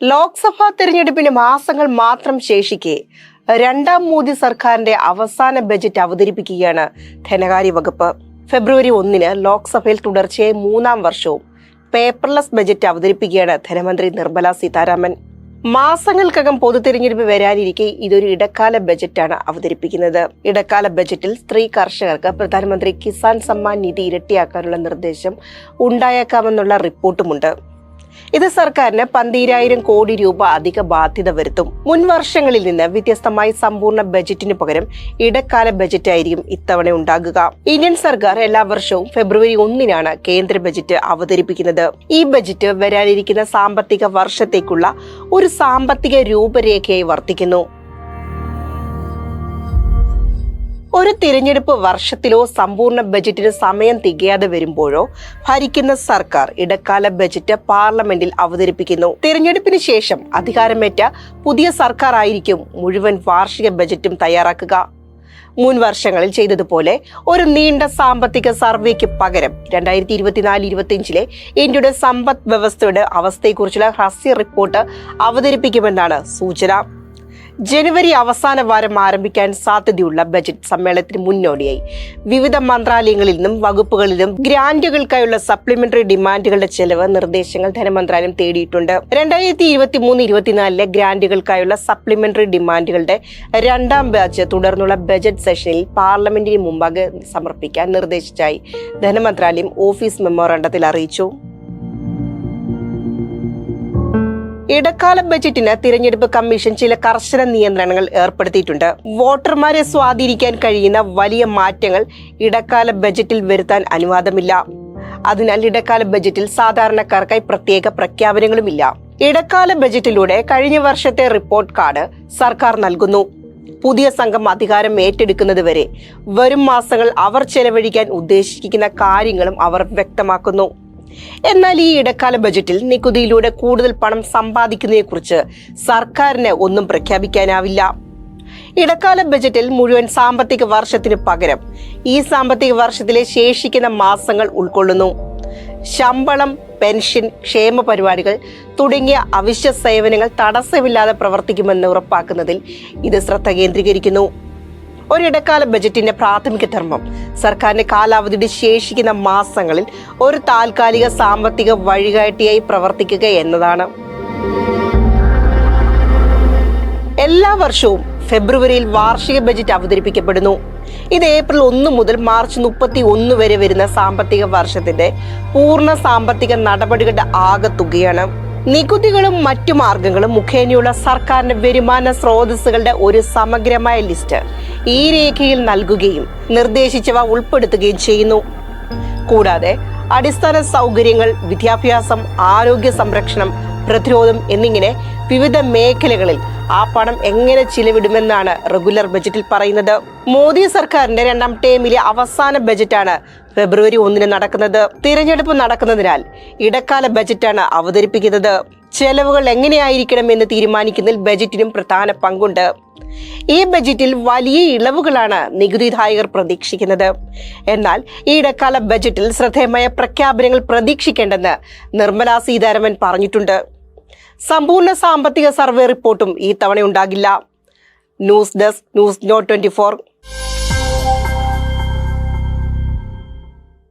ലോക്സഭാ തെരഞ്ഞെടുപ്പിന് മാസങ്ങൾ മാത്രം ശേഷിക്കെ രണ്ടാം മോദി സർക്കാരിന്റെ അവസാന ബജറ്റ് അവതരിപ്പിക്കുകയാണ് ധനകാര്യ വകുപ്പ്. ഫെബ്രുവരി ഒന്നിന് ലോക്സഭയിൽ തുടർച്ചയായി മൂന്നാം വർഷവും പേപ്പർലെസ് ബജറ്റ് അവതരിപ്പിക്കുകയാണ് ധനമന്ത്രി നിർമ്മല സീതാരാമൻ. മാസങ്ങൾക്കകം പൊതു തിരഞ്ഞെടുപ്പ് വരാനിരിക്കെ ഇതൊരു ഇടക്കാല ബജറ്റാണ് അവതരിപ്പിക്കുന്നത്. ഇടക്കാല ബജറ്റിൽ സ്ത്രീ കർഷകർക്ക് പ്രധാനമന്ത്രി കിസാൻ സമ്മാൻ നിധി ഇരട്ടിയാക്കാനുള്ള നിർദ്ദേശം ഉണ്ടായേക്കാമെന്നുള്ള റിപ്പോർട്ടുമുണ്ട്. ഇത് സർക്കാരിന് പന്തീരായിരം കോടി രൂപ അധിക ബാധ്യത വരുത്തും. മുൻ വർഷങ്ങളിൽ നിന്ന് വ്യത്യസ്തമായി സമ്പൂർണ ബജറ്റിന് പകരം ഇടക്കാല ബജറ്റ് ആയിരിക്കും ഇത്തവണ ഉണ്ടാകുക. ഇന്ത്യൻ സർക്കാർ എല്ലാ വർഷവും ഫെബ്രുവരി ഒന്നിനാണ് കേന്ദ്ര ബജറ്റ് അവതരിപ്പിക്കുന്നത്. ഈ ബജറ്റ് വരാനിരിക്കുന്ന സാമ്പത്തിക വർഷത്തേക്കുള്ള ഒരു സാമ്പത്തിക രൂപരേഖയായി വർത്തിക്കുന്നു. ഒരു തിരഞ്ഞെടുപ്പ് വർഷത്തിലോ സമ്പൂർണ ബജറ്റിന് സമയം തികയാതെ വരുമ്പോഴോ ഭരിക്കുന്ന സർക്കാർ ഇടക്കാല ബജറ്റ് പാർലമെന്റിൽ അവതരിപ്പിക്കുന്നു. തിരഞ്ഞെടുപ്പിന് ശേഷം അധികാരമേറ്റ പുതിയ സർക്കാർ ആയിരിക്കും മുഴുവൻ വാർഷിക ബജറ്റും തയ്യാറാക്കുക. മുൻ വർഷങ്ങളിൽ ചെയ്തതുപോലെ ഒരു നീണ്ട സാമ്പത്തിക സർവേക്ക് പകരം രണ്ടായിരത്തി ഇരുപത്തിനാല് ഇരുപത്തിയഞ്ചിലെ ഇന്ത്യയുടെ സമ്പദ് വ്യവസ്ഥയുടെ അവസ്ഥയെക്കുറിച്ചുള്ള ഹ്രസ്യ റിപ്പോർട്ട് അവതരിപ്പിക്കുമെന്നാണ് സൂചന. ജനുവരി അവസാന വാരം ആരംഭിക്കാൻ സാധ്യതയുള്ള ബജറ്റ് സമ്മേളനത്തിന് മുന്നോടിയായി. വിവിധ മന്ത്രാലയങ്ങളിൽ നിന്നും വകുപ്പുകളിലും ഗ്രാന്റുകൾക്കായുള്ള സപ്ലിമെന്ററി ഡിമാൻഡുകളുടെ ചെലവ് നിർദ്ദേശങ്ങൾ ധനമന്ത്രാലയം തേടിയിട്ടുണ്ട്. രണ്ടായിരത്തി ഇരുപത്തി മൂന്ന് ഇരുപത്തിനാലിലെ ഗ്രാന്റുകൾക്കായുള്ള സപ്ലിമെന്ററി ഡിമാൻഡുകളുടെ രണ്ടാം ബാച്ച് തുടർന്നുള്ള ബജറ്റ് സെഷനിൽ പാർലമെന്റിന് മുമ്പാകെ സമർപ്പിക്കാൻ നിർദ്ദേശിച്ചായി ധനമന്ത്രാലയം ഓഫീസ് മെമ്മോറണ്ടത്തിൽ അറിയിച്ചു. ഇടക്കാല ബജറ്റിന് തിരഞ്ഞെടുപ്പ് കമ്മീഷൻ ചില കർശന നിയന്ത്രണങ്ങൾ ഏർപ്പെടുത്തിയിട്ടുണ്ട്. വോട്ടർമാരെ സ്വാധീനിക്കാൻ കഴിയുന്ന വലിയ മാറ്റങ്ങൾ ഇടക്കാല ബജറ്റിൽ വരുത്താൻ അനുവാദമില്ല. അതിനാൽ ഇടക്കാല ബജറ്റിൽ സാധാരണക്കാർക്കായി പ്രത്യേക പ്രഖ്യാപനങ്ങളുമില്ല. ഇടക്കാല ബജറ്റിലൂടെ കഴിഞ്ഞ വർഷത്തെ റിപ്പോർട്ട് കാർഡ് സർക്കാർ നൽകുന്നു. പുതിയ സംഘം അധികാരം ഏറ്റെടുക്കുന്നതുവരെ വരും മാസങ്ങൾ അവർ ചെലവഴിക്കാൻ ഉദ്ദേശിക്കുന്ന കാര്യങ്ങളും അവർ വ്യക്തമാക്കുന്നു. എന്നാൽ ഈ ഇടക്കാല ബജറ്റിൽ നികുതിയിലൂടെ കൂടുതൽ പണം സമ്പാദിക്കുന്നതിനെക്കുറിച്ച് സർക്കാരിന് ഒന്നും പ്രഖ്യാപിക്കാനാവില്ല. ഇടക്കാല ബജറ്റിൽ മുഴുവൻ സാമ്പത്തിക വർഷത്തിന് പകരം ഈ സാമ്പത്തിക വർഷത്തിലെ ശേഷിക്കുന്ന മാസങ്ങൾ ഉൾക്കൊള്ളുന്നു. ശമ്പളം പെൻഷൻ ക്ഷേമ പരിപാടികൾ തുടങ്ങിയ അവശ്യ സേവനങ്ങൾ തടസ്സമില്ലാതെ പ്രവർത്തിക്കുമെന്ന് ഉറപ്പാക്കുന്നതിൽ ഇത് ശ്രദ്ധ കേന്ദ്രീകരിക്കുന്നു. ഒരിടക്കാല ബജറ്റിന്റെ പ്രാഥമിക ധർമ്മം. സർക്കാരിന്റെ കാലാവധിയുടെ ശേഷിക്കുന്ന മാസങ്ങളിൽ ഒരു താൽക്കാലിക സാമ്പത്തിക വഴികാട്ടിയായി പ്രവർത്തിക്കുക എന്നതാണ്. എല്ലാ വർഷവും ഫെബ്രുവരിയിൽ വാർഷിക ബജറ്റ് അവതരിപ്പിക്കപ്പെടുന്നു. ഇത് ഏപ്രിൽ ഒന്ന് മുതൽ മാർച്ച് മുപ്പത്തി ഒന്ന് വരെ വരുന്ന സാമ്പത്തിക വർഷത്തിന്റെ പൂർണ സാമ്പത്തിക നടപടികളുടെ ആകെ തുകയാണ് നികുതികളും മറ്റു മാർഗങ്ങളും മുഖേനയുള്ള സർക്കാരിന്റെ വരുമാന സ്രോതസ്സുകളുടെ ഒരു സമഗ്രമായ ലിസ്റ്റ് ഈ രേഖയിൽ നൽകുകയും നിർദ്ദേശിച്ചവ ഉൾപ്പെടുത്തുകയും ചെയ്യുന്നു. കൂടാതെ അടിസ്ഥാന സൗകര്യങ്ങൾ വിദ്യാഭ്യാസം ആരോഗ്യ സംരക്ഷണം പ്രതിരോധം എന്നിങ്ങനെ വിവിധ മേഖലകളിൽ ആ പണം എങ്ങനെ ചിലവിടുമെന്നാണ് റെഗുലർ ബജറ്റിൽ പറയുന്നത്. മോദി സർക്കാരിന്റെ രണ്ടാം ടേമിലെ അവസാന ബജറ്റാണ് ഫെബ്രുവരി ഒന്നിന് നടക്കുന്നത്. തിരഞ്ഞെടുപ്പ് നടക്കുന്നതിനാൽ ഇടക്കാല ബജറ്റാണ് അവതരിപ്പിക്കുന്നത്. ചെലവുകൾ എങ്ങനെയായിരിക്കണം എന്ന് തീരുമാനിക്കുന്നതിൽ ബജറ്റിനും പ്രധാന പങ്കുണ്ട്. ഈ ബജറ്റിൽ വലിയ ഇളവുകളാണ് നികുതിദായകർ പ്രതീക്ഷിക്കുന്നത്. എന്നാൽ ഈ ഇടക്കാല ബജറ്റിൽ ശ്രദ്ധേയമായ പ്രഖ്യാപനങ്ങൾ പ്രതീക്ഷിക്കേണ്ടെന്ന് നിർമ്മലാ സീതാരാമൻ പറഞ്ഞിട്ടുണ്ട്. സമ്പൂർണ സാമ്പത്തിക സർവേ റിപ്പോർട്ടും ഈ തവണ ഉണ്ടാകില്ല. News desk news note twenty